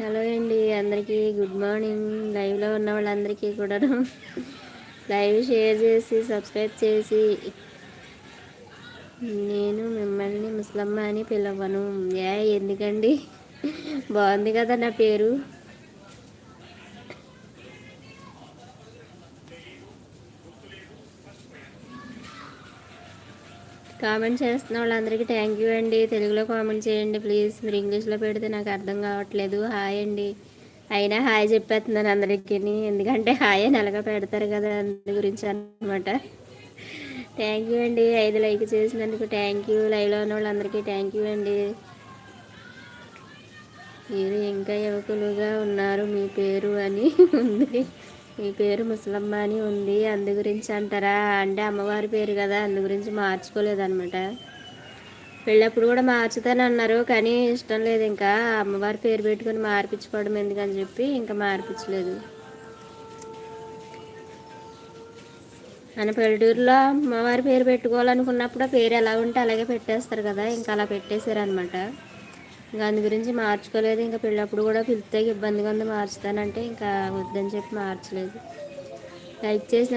Hello అండి అందరికీ good morning. లైవ్లో ఉన్న వాళ్ళందరికీ కూడా లైవ్ షేర్ చేసి సబ్స్క్రైబ్ చేసి. నేను మిమ్మల్ని ముసలమ్మ అని పిలవను. ఏ ఎందుకండి? బాగుంది కదా నా పేరు? కామెంట్ చేస్తున్న వాళ్ళందరికీ థ్యాంక్ యూ అండి. తెలుగులో కామెంట్ చేయండి ప్లీజ్ మీరు ఇంగ్లీష్లో పెడితే నాకు అర్థం కావట్లేదు. హాయ్ అండి. అయినా హాయ్ చెప్పేస్తున్నాను అందరికీ ఎందుకంటే హాయ్ అని అలాగా పెడతారు కదా అందు గురించి అనమాట థ్యాంక్ యూ అండి. ఐదు లైక్ చేసినందుకు థ్యాంక్ యూ లైవ్లో ఉన్న వాళ్ళందరికీ థ్యాంక్ యూ అండి. మీరు ఇంకా యువకులుగా ఉన్నారు మీ పేరు అని ఉంది. మీ పేరు ముసలమ్మ అని ఉంది. అందు గురించి అంటారా? అంటే అమ్మవారి పేరు కదా అందు గురించి మార్చుకోలేదన్నమాట. పెళ్ళప్పుడు కూడా మార్చుతాను అన్నారు కానీ ఇష్టం లేదు ఇంకా. అమ్మవారి పేరు పెట్టుకొని మార్పించుకోవడం ఎందుకని చెప్పి ఇంకా మార్పించలేదు. మన పల్లెటూరులో అమ్మవారి పేరు పెట్టుకోవాలనుకున్నప్పుడు ఆ పేరు ఎలా ఉంటే అలాగే పెట్టేస్తారు కదా ఇంకా అలా పెట్టేశారు దాని గురించి మార్చుకోలేదు. ఇంకా పెళ్ళప్పుడు కూడా పిలిస్తే ఇబ్బందిగా ఉంది. మార్చుతానంటే ఇంకా వద్దని చెప్పి మార్చలేదు. లైక్ చేసిన